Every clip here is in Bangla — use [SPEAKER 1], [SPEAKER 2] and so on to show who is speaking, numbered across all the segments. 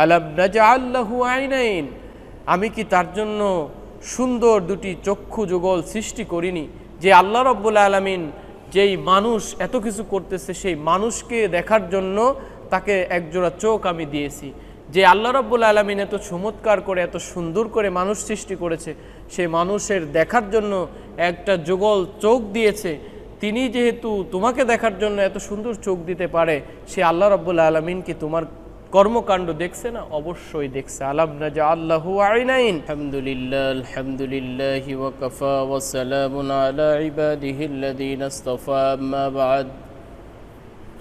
[SPEAKER 1] আলাম নাজা আল্লাহু আইনাইন। আমি কি তার জন্য সুন্দর দুটি চক্ষু যুগল সৃষ্টি করিনি? যে আল্লাহ রব্বুল আলমিন যেই মানুষ এত কিছু করতেছে, সেই মানুষকে দেখার জন্য তাকে একজোড়া চোখ আমি দিয়েছি। যে আল্লাহ রব্বুল আলমিন এত চমৎকার করে, এত সুন্দর করে মানুষ সৃষ্টি করেছে সেই মানুষের দেখার জন্য একটা যুগল চোখ দিয়েছে। তিনি যেহেতু তোমাকে দেখার জন্য এত সুন্দর চোখ দিতে পারে, সে আল্লাহ রব্বুল আলমিন কি তোমার কর্মকাণ্ড দেখছে না অবশ্যই দেখছে আলাম না যা আল্লাহু আইনাইন আলহামদুলিল্লাহ আলহামদুলিল্লাহ ওয়াকাফা ওয়া সালামুন আলা ইবাদিহি আল্লাযীনা ইসতাফা আম্মা বা'দ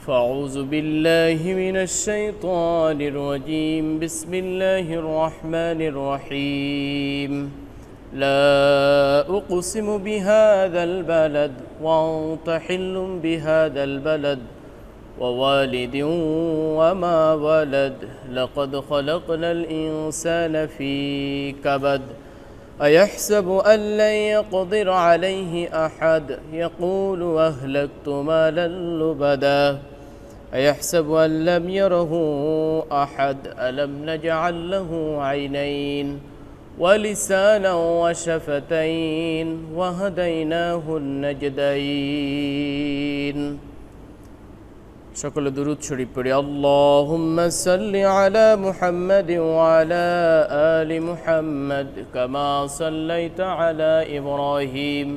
[SPEAKER 1] فأعوذ بالله من الشيطان الرجيم بسم الله الرحمن الرحيم لا أقسم بهذا البلد وأنت حل بهذا البلد ووالد وما ولد لقد خلقنا الإنسان في كبد. أيحسب أن لن يقدر عليه أحد؟ يقول أهلكت مالا لبدا. أيحسب أن لم يره أحد؟ ألم نجعل له عينين؟ ولسانا وشفتين وهديناه النجدين. সকলে দুরুদ শরীফ পড়ি আল্লাহুম্মা সাল্লি আলা মুহাম্মাদ ওয়া আলা আলি মুহাম্মাদ কামা সাল্লাইতা আলা ইব্রাহিম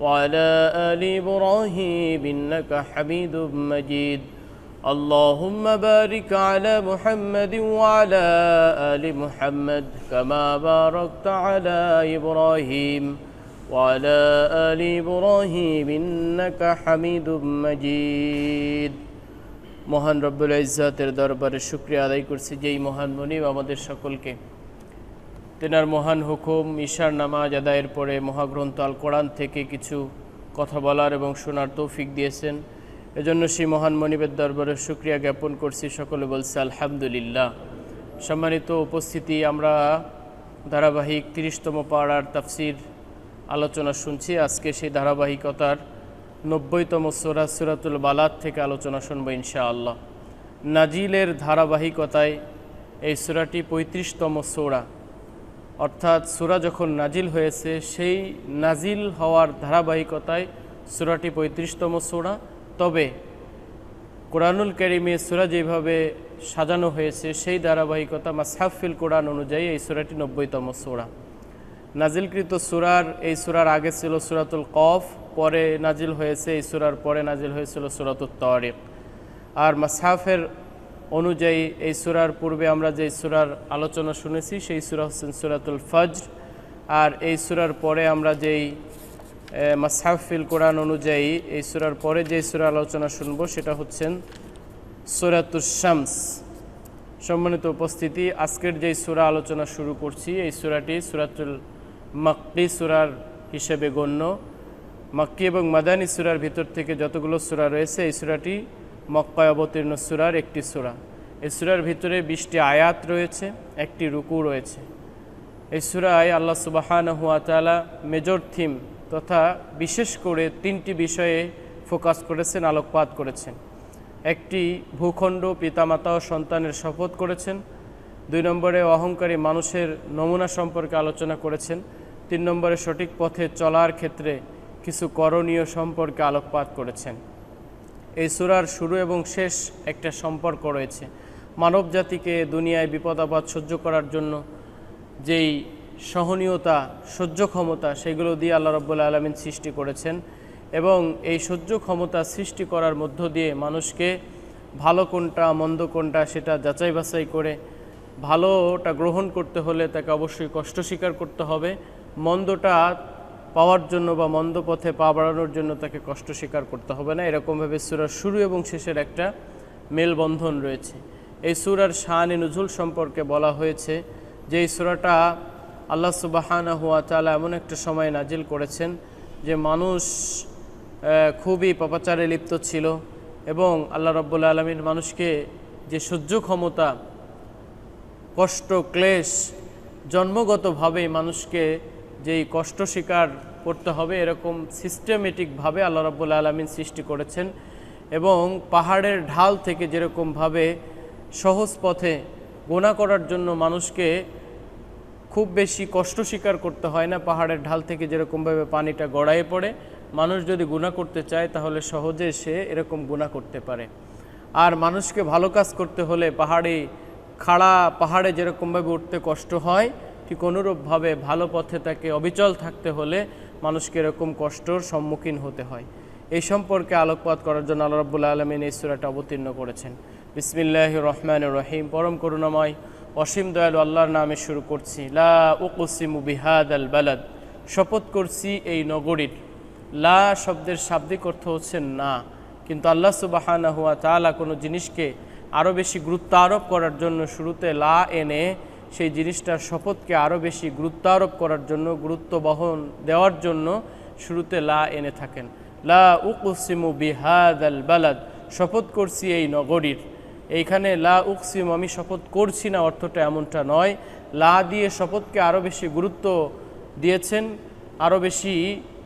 [SPEAKER 1] ওয়া আলা আলি ইব্রাহিম ইন্নাকা হামিদুম মাজিদ اللهم بارك على محمد وعلى آل محمد كما باركت على إبراهيم وعلى آل إبراهيم إنك حميد مجيد মহান রব্বুল ইজ্জাতের দরবারে শুক্রিয়া আদায় করছি যেই মহান মনিব আমাদের সকলকে। তেনার মহান হুকুম, ঈশার নামাজ আদায়ের পরে মহাগ্রন্থ আল কোরআন থেকে কিছু কথা বলার এবং শোনার তৌফিক দিয়েছেন। এজন্য সেই মহান মনিবের দরবারে শুক্রিয়া জ্ঞাপন করছি। সকলে বলছে, আলহামদুলিল্লাহ। সম্মানিত উপস্থিতি, আমরা ধারাবাহিক তিরিশতম পাড়ার তাফসির আলোচনা শুনছি। আজকে সেই ধারাবাহিকতার নব্বইতম সোরা সুরাতুল বালাদ থেকে আলোচনা শুনব ইনশাআল্লাহ। নাজিলের ধারাবাহিকতায় এই সুরাটি পঁয়ত্রিশতম সোরা। অর্থাৎ সুরা যখন নাজিল হয়েছে, সেই নাজিল হওয়ার ধারাবাহিকতায় সুরাটি পঁয়ত্রিশতম সোরা। তবে কোরআনুল করিমে সুরা যেভাবে সাজানো হয়েছে, সেই ধারাবাহিকতা মাসহাফিল কোরআন অনুযায়ী এই সুরাটি নব্বইতম সোরা। নাজিলকৃত সুরার, এই সুরার আগে ছিল সুরাতুল কফ, পরে নাজিল হয়েছে, এই সুরার পরে নাজিল হয়েছিল সুরাতুল তরিক আর মাসহাফের অনুযায়ী এই সুরার পূর্বে আমরা যে সুরার আলোচনা শুনেছি, সেই সুরা হচ্ছেন সুরাতুল ফজর। আর এই সুরার পরে আমরা যেই মাসহাফিল কোরআন অনুযায়ী এই সুরার পরে যে সুরা আলোচনা শুনব, সেটা হচ্ছেন সুরাতুল শামস। সম্মানিত উপস্থিতি, আজকের যেই সুরা আলোচনা শুরু করছি, এই সুরাটি সুরাতুল মাক্কি সুরার হিসেবে গণ্য। মাক্কি এবং মাদানী সুরার ভিতর থেকে যতগুলো সুরা রয়েছে, এই সুরাটি মক্কায় অবতীর্ণ সুরার একটি সুরা। এই সুরার ভিতরে বিশটি আয়াত রয়েছে, একটি রুকু রয়েছে। এই সুরায় আল্লাহ সুবাহান হুয়া তালা মেজর থিম তথা বিশেষ করে তিনটি বিষয়ে ফোকাস করেছেন, আলোকপাত করেছেন। একটি ভূখণ্ড পিতামাতা ও সন্তানের শপথ করেছেন দুই নম্বরে অহংকারী মানুষের নমুনা সম্পর্কে আলোচনা করেছেন। তিন নম্বরে সঠিক পথে চলার ক্ষেত্রে কিছু করণীয় সম্পর্কে আলোকপাত করেছেন। এই সুরার শুরু এবং শেষ একটা সম্পর্ক রয়েছে। মানব জাতিকে দুনিয়ায় আপদ সহ্য করার জন্য যেই সহনীয়তা, সহ্য ক্ষমতা, সেগুলো দিয়ে আল্লাহ রব্বুল আলমিন সৃষ্টি করেছেন এবং এই সহ্য ক্ষমতা সৃষ্টি করার মধ্য দিয়ে মানুষকে ভালো কোনটা, মন্দ কোনটা, সেটা যাচাই বাছাই করে ভালোটা গ্রহণ করতে হলে তাকে অবশ্যই কষ্ট স্বীকার করতে হবে। মন্দটা পাওয়ার জন্য বা মন্দ পথে পা বাড়ানোর জন্য তাকে কষ্ট স্বীকার করতে হবে না। এরকমভাবে সুরার শুরু এবং শেষের একটা মেলবন্ধন রয়েছে। এই সুরার শাহানি নজুল সম্পর্কে বলা হয়েছে যে এই সুরাটা আল্লাহ সুবাহানা হুয়া তালা এমন একটা সময় নাজিল করেছেন যে মানুষ খুবই পাপাচারে লিপ্ত ছিল এবং আল্লাহ রব্বুল আলমীর মানুষকে যে সহ্য ক্ষমতা কষ্ট, ক্লেশ জন্মগতভাবে মানুষকে যেই কষ্ট স্বীকার করতে হবে, এরকম সিস্টেমেটিকভাবে আল্লাহ রব্বুল আলমিন সৃষ্টি করেছেন এবং পাহাড়ের ঢাল থেকে যেরকমভাবে সহজ পথে গোনা করার জন্য মানুষকে খুব বেশি কষ্ট স্বীকার করতে হয় না, পাহাড়ের ঢাল থেকে যেরকমভাবে পানিটা গড়ায়ে পড়ে। মানুষ যদি গুণা করতে চায়, তাহলে সহজে সে এরকম গুণা করতে পারে। আর মানুষকে ভালো কাজ করতে হলে পাহাড়ে খাড়া পাহাড়ে যেরকমভাবে উঠতে কষ্ট হয়, ঠিক অনুরূপভাবে ভালো পথে তাকে অবিচল থাকতে হলে মানুষকে এরকম কষ্টর সম্মুখীন হতে হয়। এই সম্পর্কে আলোকপাত করার জন্য আল্লাহ রব্বুল্লা আলমিন এই সুরাটা অবতীর্ণ করেছেন। বিসমিল্লাহ রহমান রহিম। পরম করুণাময়, অসীম দয়ালু আল্লাহর নামে শুরু করছি। লা উকুসিমু বিহাদ আল বালাদ। শপথ করছি এই নগরীর। লা শব্দের শাব্দিক অর্থ হচ্ছে না। কিন্তু আল্লাহ সুবাহানা হুয়া তালা কোনো জিনিসকে আরও বেশি গুরুত্ব আরোপ করার জন্য শুরুতে লা এনে সেই জিনিসটার শপথকে আরও বেশি গুরুত্ব আরোপ করার জন্য, গুরুত্ব বহন দেওয়ার জন্য শুরুতে লা এনে থাকেন। লা উকুসিমু বিহাদ আল বালাদ, শপথ করছি এই নগরীর। এইখানে লা উকসিম, আমি শপথ করছি না, অর্থটা এমনটা নয়। লা দিয়ে শপথকে আরও বেশি গুরুত্ব দিয়েছেন আরও বেশি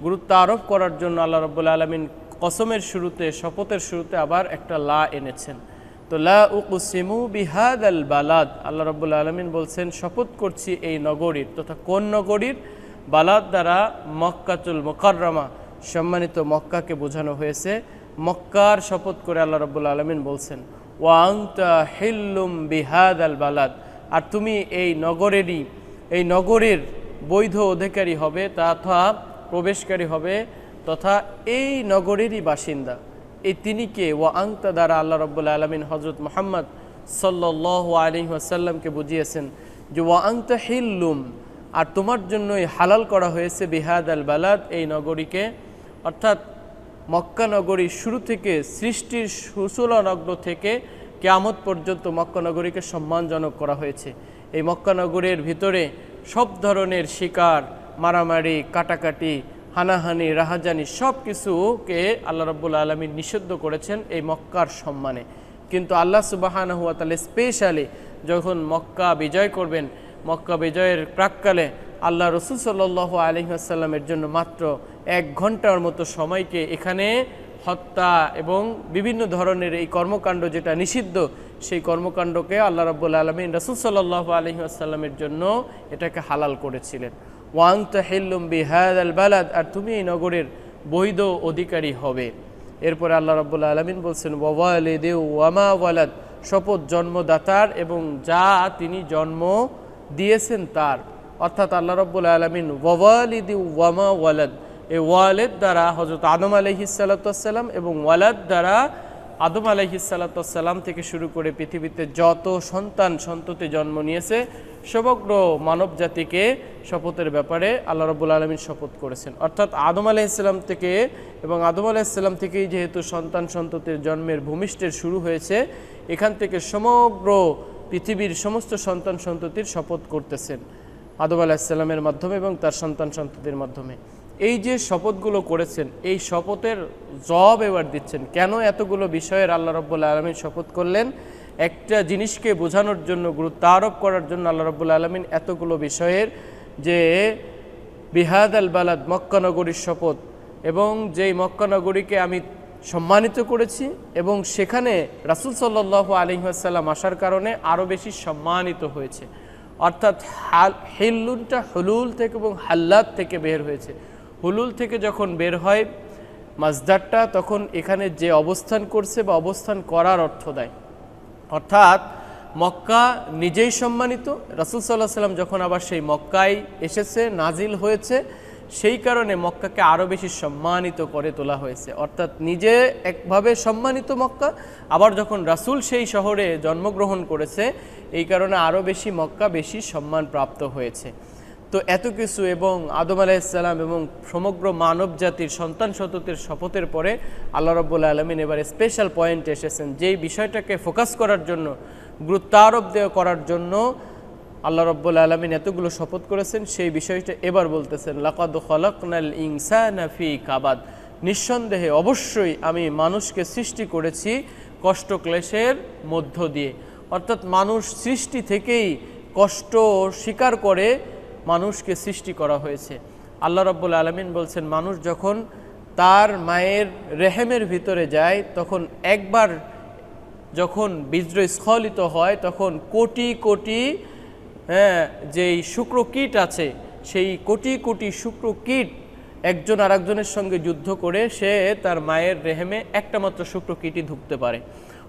[SPEAKER 1] গুরুত্ব আরোপ করার জন্য আল্লাহ রব্বুল আলমিন কসমের শুরুতে, শপথের শুরুতে আবার একটা লা এনেছেন। তো লা উকুসিমু বিহাদ আল বালাদ। আল্লাহ রব্বুল আলমিন বলছেন, শপথ করছি এই নগরীর তথা কোন নগরীর? বালাদ দ্বারা মক্কাতুল মোকাররমা, সম্মানিত মক্কাকে বোঝানো হয়েছে। মক্কার শপথ করে আল্লাহ রব্বুল আলমিন বলছেন ওয়াংতা হিল্লুম বিহাদ আল বালাদ। আর তুমি এই নগরেরই, এই নগরের বৈধ অধিকারী হবে, তথা প্রবেশকারী হবে, তথা এই নগরেরই বাসিন্দা। এই তিনি কে? ওয়া আংতা দ্বারা আল্লাহ রব্বুল্লা আলমিন হজরত মোহাম্মদ সাল্লাহ আলী আসাল্লামকে বুঝিয়েছেন যে, ওয়া আংতা হিল্লুম আর তোমার জন্যই হালাল করা হয়েছে বিহাদ আল বালাদ, এই নগরীকে। অর্থাৎ মক্কা নগরী শুরু থেকে সৃষ্টির সুচলনগ্ন থেকে কেয়ামত পর্যন্ত মক্কা নগরীকে সম্মানজনক করা হয়েছে। এই মক্কা নগরীর ভিতরে সব ধরনের শিকার, মারামারি, কাটাকাটি হানাহানি, রাহাজানি সব কিছুকে আল্লাহ রব্বুল আলমী নিষিদ্ধ করেছেন এই মক্কার সম্মানে। কিন্তু আল্লাহ সুবাহান হুয়া তাহলে স্পেশালি যখন মক্কা বিজয় করবেন, মক্কা বিজয়ের প্রাককালে আল্লাহ রসুল সাল্লাহ আলহিহাসাল্লামের জন্য মাত্র এক ঘণ্টার মতো সময়কে এখানে হত্যা এবং বিভিন্ন ধরনের এই কর্মকাণ্ড যেটা নিষিদ্ধ, সেই কর্মকাণ্ডকে আল্লাহ রব্বুল আলমিন রসুল সাল্লাহ আলহিহাসাল্লামের জন্য এটাকে হালাল করেছিলেন। ওয়াং তাহিল্লুম বিহাদ আল বালাদ, আর তুমি এই নগরের বৈধ অধিকারী হবে। এরপরে আল্লাহ রব্বুল আলমিন বলছেন ওয়ালে দেউ ওয়ামা ওয়ালাদ শপথ জন্মদাতার এবং যা তিনি জন্ম দিয়েছেন তার। অর্থাৎ আল্লাহ রব্বুল আলমিন ওয়ালিদি ওয়ামা ওয়ালাদ এই ওয়ালেদ দ্বারা হজরত আদম আলহিসাল্লাম এবং ওয়ালাদ দ্বারা আদম আলহিসাল্লাম থেকে শুরু করে পৃথিবীতে যত সন্তান সন্ততি জন্ম নিয়েছে, সমগ্র মানব জাতিকে শপথের ব্যাপারে আল্লাহ রবুল আলমিন শপথ করেছেন। অর্থাৎ আদম আলাইসাল্লাম থেকে এবং আদম আলাইসাল্লাম থেকেই যেহেতু সন্তান সন্ততির জন্মের ভূমিষ্ঠের শুরু হয়েছে, এখান থেকে সমগ্র পৃথিবীর সমস্ত সন্তান সন্ততির শপথ করতেছেন আদম আলাহিসাল্লামের মাধ্যমে এবং তার সন্তান সন্ততির মাধ্যমে। এই যে শপথগুলো করেছেন, এই শপথের জব এবার দিচ্ছেন। কেন এতগুলো বিষয়ের আল্লাহ রব্বুল আলমিন শপথ করলেন? একটা জিনিসকে বোঝানোর জন্য, গুরুত্ব আরোপ করার জন্য আল্লাহ রব্বুল্লা আলমিন এতগুলো বিষয়ের যে বিহাদ আল বালাদ মক্কানগরীর শপথ এবং যেই মক্কানগরীকে আমি সম্মানিত করেছি এবং সেখানে রাসুল সাল্লাহ আলিহাসাল্লাম আসার কারণে আরও বেশি সম্মানিত হয়েছে। অর্থাৎ হাল হিল্লুনটা হলুল থেকে এবং হাল্লাদ থেকে বের হয়েছে। হুলুল থেকে যখন বের হয় মাজদারটা তখন এখানে যে অবস্থান করছে বা অবস্থান করার অর্থ দেয়। অর্থাৎ মক্কা নিজেই সম্মানিত। রাসুল সাল্লাহ সাল্লাম যখন আবার সেই মক্কায় এসেছে নাজিল হয়েছে, সেই কারণে মক্কাকে আরও বেশি সম্মানিত করে তোলা হয়েছে। অর্থাৎ নিজে একভাবে সম্মানিত মক্কা, আবার যখন রাসুল সেই শহরে জন্মগ্রহণ করেছে, এই কারণে আরও বেশি মক্কা বেশি সম্মান প্রাপ্ত হয়েছে। তো এত কিছু এবং আদম আলাইসাল্লাম এবং সমগ্র মানব জাতির সন্তান সততের শপথের পরে আল্লাহ রব্বুল আলমিন এবার স্পেশাল পয়েন্ট এসেছেন, যেই বিষয়টাকে ফোকাস করার জন্য গুরুত্ব আরোপ দেওয়া করার জন্য আল্লাহ রব্বুল আলমিন এতগুলো শপথ করেছেন, সেই বিষয়টা এবার বলতেছেন, লাকাদ খলকনাল ইনসানাফি কাবাদ। নিঃসন্দেহে অবশ্যই আমি মানুষকে সৃষ্টি করেছি কষ্ট ক্লেশের মধ্য দিয়ে। অর্থাৎ মানুষ সৃষ্টি থেকেই কষ্ট স্বীকার করে মানুষকে সৃষ্টি করা হয়েছে। আল্লাহ রব্বুল আলমিন বলছেন, মানুষ যখন তার মায়ের রেহেমের ভিতরে যায়, তখন একবার যখন বীজ্র স্খলিত হয়, তখন কোটি কোটি হ্যাঁ যেই শুক্র কীট আছে, সেই কোটি কোটি শুক্র কীট একজন আরেকজনের সঙ্গে যুদ্ধ করে সে তার মায়ের রেহেমে একটা মাত্র শুক্র কীটই ঢুকতে পারে।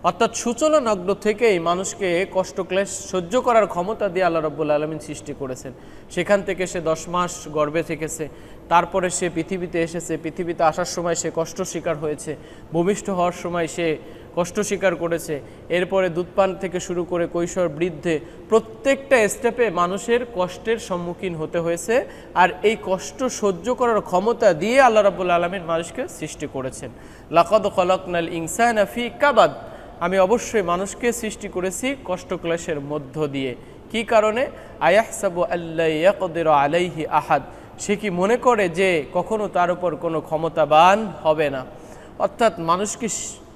[SPEAKER 1] অর্থাৎ সূচনা নগ্ন থেকেই মানুষকে কষ্ট ক্লেশ সহ্য করার ক্ষমতা দিয়ে আল্লাহ রব্বুল আলমিন সৃষ্টি করেছেন। সেখান থেকে সে দশ মাস গর্বে থেকেছে, তারপরে সে পৃথিবীতে এসেছে, পৃথিবীতে আসার সময় সে কষ্ট শিকার হয়েছে, ভূমিষ্ঠ হওয়ার সময় সে কষ্ট স্বীকার করেছে। এরপরে দুধপান থেকে শুরু করে কৈশোর বৃদ্ধে প্রত্যেকটা স্টেপে মানুষের কষ্টের সম্মুখীন হতে হয়েছে আর এই কষ্ট সহ্য করার ক্ষমতা দিয়ে আল্লাহ রাবুল আলমীর মানুষকে সৃষ্টি করেছেন। লাকদ খলকনাল ইনসান ফি কাবাদ আমি অবশ্যই মানুষকে সৃষ্টি করেছি কষ্ট ক্লেশের মধ্য দিয়ে। কি কারণে? আয়াহসাবু আল্লাহ ইয়াকদির আলাইহি আহাদ। সে কি মনে করে যে কখনো তার উপর কোনো ক্ষমতাবান হবে না? অর্থাৎ মানুষকে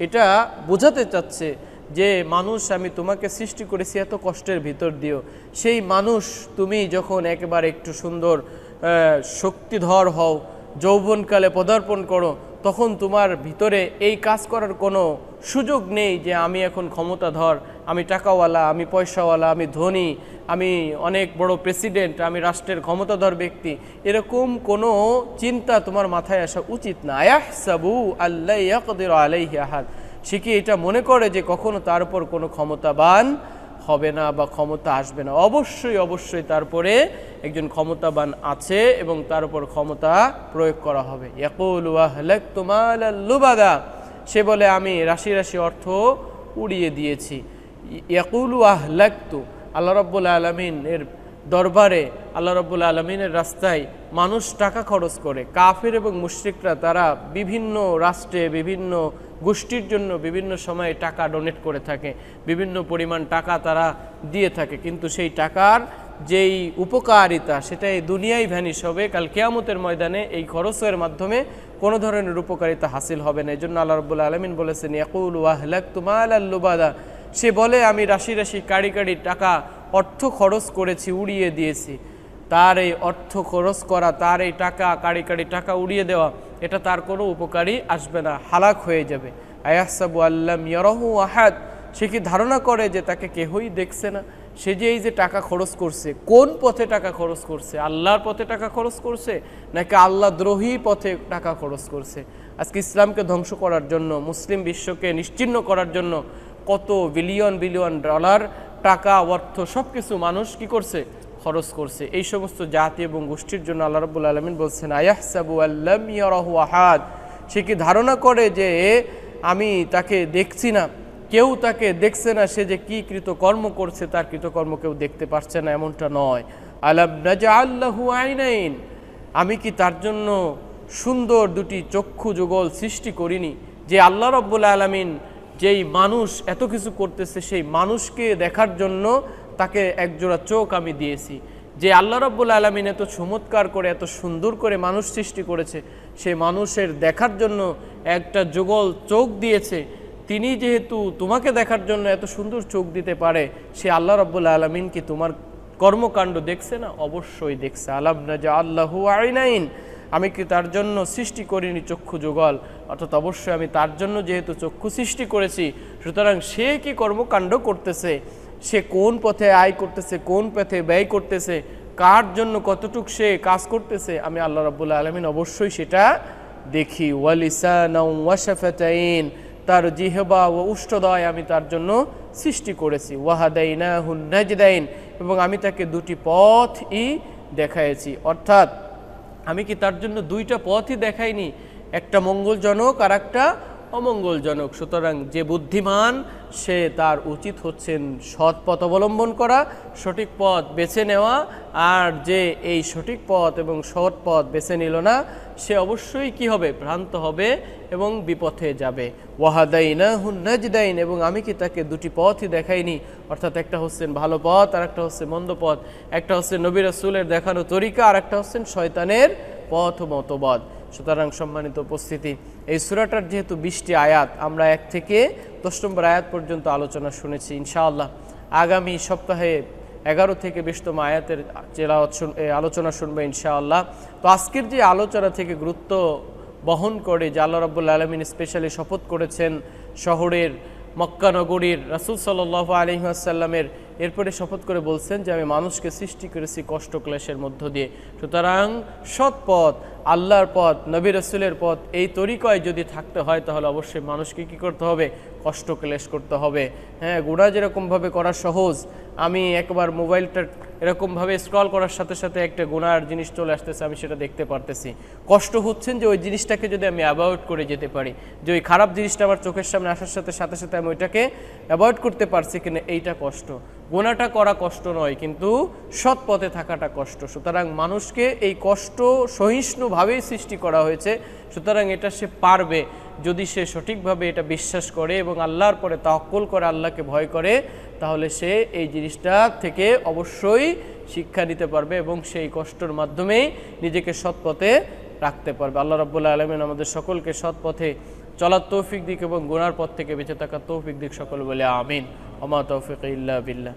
[SPEAKER 1] এটা বোঝাতে চাচ্ছে যে, মানুষ, আমি তোমাকে সৃষ্টি করেছি এত কষ্টের ভিতর দিও সেই মানুষ তুমি যখন একেবারে একটু সুন্দর শক্তিধর হও, যৌবনকালে পদার্পণ করো, তখন তোমার ভিতরে এই কাজ করার কোনো সুযোগ নেই যে আমি এখন ক্ষমতাধর, আমি টাকাওয়ালা, আমি পয়সাওয়ালা, আমি ধনী, আমি অনেক বড় প্রেসিডেন্ট, আমি রাষ্ট্রের ক্ষমতাধর ব্যক্তি। এরকম কোনো চিন্তা তোমার মাথায় আসা উচিত না। আয়াহসাবু আল্লাহ ইয়াকদির আলাইহি আহাদ। সে কি এটা মনে করে যে কখনো তার উপর কোনো ক্ষমতাবান হবে না বা ক্ষমতা আসবে না? অবশ্যই অবশ্যই তারপরে একজন ক্ষমতাবান আছে এবং তার উপর ক্ষমতা প্রয়োগ করা হবে। ইয়াকুল ওয়াহলাক তোমাল লুবাদা। সে বলে, আমি রাশি রাশি অর্থ উড়িয়ে দিয়েছি। ইয়াকুল ওয়াহলাকতু আল্লাহ রব্বুল আলমিন এর দরবারে, আল্লাহ রব্বুল আলমিনের রাস্তায় মানুষ টাকা খরচ করে। কাফের এবং মুশরিকরা তারা বিভিন্ন রাষ্ট্রে, বিভিন্ন গোষ্ঠীর জন্য বিভিন্ন সময়ে টাকা ডোনেট করে থাকে। বিভিন্ন পরিমাণ টাকা তারা দিয়ে থাকে। কিন্তু সেই টাকার যেই উপকারিতা সেটা এই দুনিয়ায় ভ্যানিশ হবে। কাল কেয়ামতের ময়দানে এই খরচের মাধ্যমে কোনো ধরনের উপকারিতা হাসিল হবে না। এই জন্য আল্লাহ রব্বুল আলমিন বলেছেন, ইয়াকুল ওয়াহলাক তুমাল আল্লুবাদা সে বলে, আমি রাশি রাশি, কাড়ি কাড়ি টাকা, অর্থ খরচ করেছি, উড়িয়ে দিয়েছি। তার এই অর্থ খরচ করা, তার এই টাকা, কাড়ি কাড়ি টাকা উড়িয়ে দেওয়া, এটা তার কোনো উপকারী আসবে না, হালাক হয়ে যাবে। আয়াসাবু আল্লাম ইয়ারহু আহাদ। সে কি ধারণা করে যে তাকে কেহই দেখছে না? সে যে এই যে টাকা খরচ করছে, কোন পথে টাকা খরচ করছে? আল্লাহর পথে টাকা খরচ করছে, নাকি আল্লাহ দ্রোহী পথে টাকা খরচ করছে? আজকে ইসলামকে ধ্বংস করার জন্য, মুসলিম বিশ্বকে নিশ্চিহ্ন করার জন্য কত বিলিয়ন বিলিয়ন ডলার টাকা, অর্থ সব কিছু মানুষ কি করছে? খরচ করছে। এই সমস্ত জাতি এবং গোষ্ঠীর জন্য আল্লাহ রব্বুল আলমিন বলছেন, আয়াহসাবু আল্লাম ইয়ারাহু আহাদ? সে কি ধারণা করে যে আমি তাকে দেখছি না? কেউ তাকে দেখছে না, সে যে কী কৃতকর্ম করছে, তার কৃতকর্ম কেউ দেখতে পারছে না, এমনটা নয়। আলাম নাজা আল্লাহু আইনাইন, আমি কি তার জন্য সুন্দর দুটি চক্ষু যুগল সৃষ্টি করিনি? যে আল্লাহ রব্বুল আলমিন যেই মানুষ এত কিছু করতেছে, সেই মানুষকে দেখার জন্য তাকে একজোড়া চোখ আমি দিয়েছি। যে আল্লাহ রব্বুল আলমিন এত চমৎকার করে, এত সুন্দর করে মানুষ সৃষ্টি করেছে, সে মানুষের দেখার জন্য একটা যুগল চোখ দিয়েছে তিনি যেহেতু তোমাকে দেখার জন্য এত সুন্দর চোখ দিতে পারে, সে আল্লাহ রব্বুল আলমিন কি তোমার কর্মকাণ্ড দেখছে না? অবশ্যই দেখছে। আলাম রাজা আল্লাহু আইনাইন। আমি কি তার জন্য সৃষ্টি করিনি চক্ষু যুগল? অর্থাৎ অবশ্যই আমি তার জন্য যেহেতু চক্ষু সৃষ্টি করেছি, সুতরাং সে কি কর্মকাণ্ড করতেছে? সে কোন পথে আয় করতেছে? কোন পথে ব্যয় করতেছে? কার জন্য কতটুক সে কাজ করতেছে? আমি আল্লাহ রাবুল্লাহ আলমিন অবশ্যই সেটা দেখি। ওয়ালিসান ওয়াশাফাতাইন। তার জিহবা ও উষ্টদয় আমি তার জন্য সৃষ্টি করেছি। ওয়াহাদাইনা হুন নাজদাইন এবং আমি তাকে দুটি পথই দেখাইছি। অর্থাৎ আমি কি তার জন্য দুইটা পথই দেখাইনি? একটা মঙ্গলজনক আর একটা অমঙ্গলজনক। সুতরাং যে বুদ্ধিমান সে তার উচিত হচ্ছেন সৎ পথ অবলম্বন করা, সঠিক পথ বেছে নেওয়া, আর যে এই সঠিক পথ এবং সৎ পথ বেছে নিল না, সে অবশ্যই কি হবে? ভ্রান্ত হবে এবং বিপথে যাবে। ওয়াহাদাইনা হুন্নাজদাইন এবং আমি কি তাকে দুটি পথই দেখাইনি? অর্থাৎ একটা হচ্ছেন ভালো পথ, আর একটা হচ্ছে মন্দ পথ। একটা হচ্ছে নবী রাসূলের দেখানো তরিকা, আর একটা হচ্ছেন শয়তানের পথ মতবাদ সুতরাং সম্মানিত উপস্থিতি এই সুরাটার যেহেতু বিশটি আয়াত আমরা এক থেকে দশ নম্বর আয়াত পর্যন্ত আলোচনা শুনেছি ইনশাআল্লাহ। আগামী সপ্তাহে এগারো থেকে বিশতম আয়াতের এ, আলোচনা শুনব ইনশাআল্লাহ। তো আজকের যে আলোচনা থেকে গুরুত্ব বহন করে যে আল্লাহ রাব্বুল আলমিন স্পেশালি শপথ করেছেন শহরের মক্কানগরীর রাসুল সাল্লাহ আলহিহাসাল্লামের এরপরে শপথ করে বলছেন যে, আমি মানুষকে সৃষ্টি করেছি কষ্ট ক্লেশের মধ্য দিয়ে। সুতরাং সৎ পথ, আল্লাহর পথ, নবী রসুলের পথ, এই তরিকায় যদি থাকতে হয়, তাহলে অবশ্যই মানুষকে কি করতে হবে? কষ্ট ক্লেশ করতে হবে। হ্যাঁ গুণা যেরকমভাবে করা সহজ, আমি একবার মোবাইলটা এরকমভাবে স্ক্রল করার সাথে সাথে একটা গুণার জিনিস চলে আসতেছে, আমি সেটা দেখতে পারতেছি। কষ্ট হচ্ছেন যে, ওই জিনিসটাকে যদি আমি অ্যাভয়েড করে যেতে পারি, যে, ওই খারাপ জিনিসটা আমার চোখের সামনে আসার সাথে সাথে সাথে আমি ওইটাকে অ্যাভয়েড করতে পারছি কিনা, এইটা কষ্ট। গোনাটা করা কষ্ট নয়, কিন্তু সৎ পথে থাকাটা কষ্ট। সুতরাং মানুষকে এই কষ্ট সহিষ্ণুভাবেই সৃষ্টি করা হয়েছে, সুতরাং এটা সে পারবে যদি সে সঠিকভাবে এটা বিশ্বাস করে এবং আল্লাহর পরে তাক্কুল করে, আল্লাহকে ভয় করে, তাহলে সে এই জিনিসটা থেকে অবশ্যই শিক্ষা নিতে পারবে এবং সেই কষ্টর মাধ্যমেই নিজেকে সৎ পথে রাখতে পারবে। আল্লাহ রাব্বুল্লাহ আলমিন আমাদের সকলকে সৎ পথে চলার তৌফিক দিক এবং গোনার পথ থেকে বেঁচে থাকার তৌফিক দিক সকল বলে আমিন। অমা তৌফিক ইল্লা বিল্লাহ।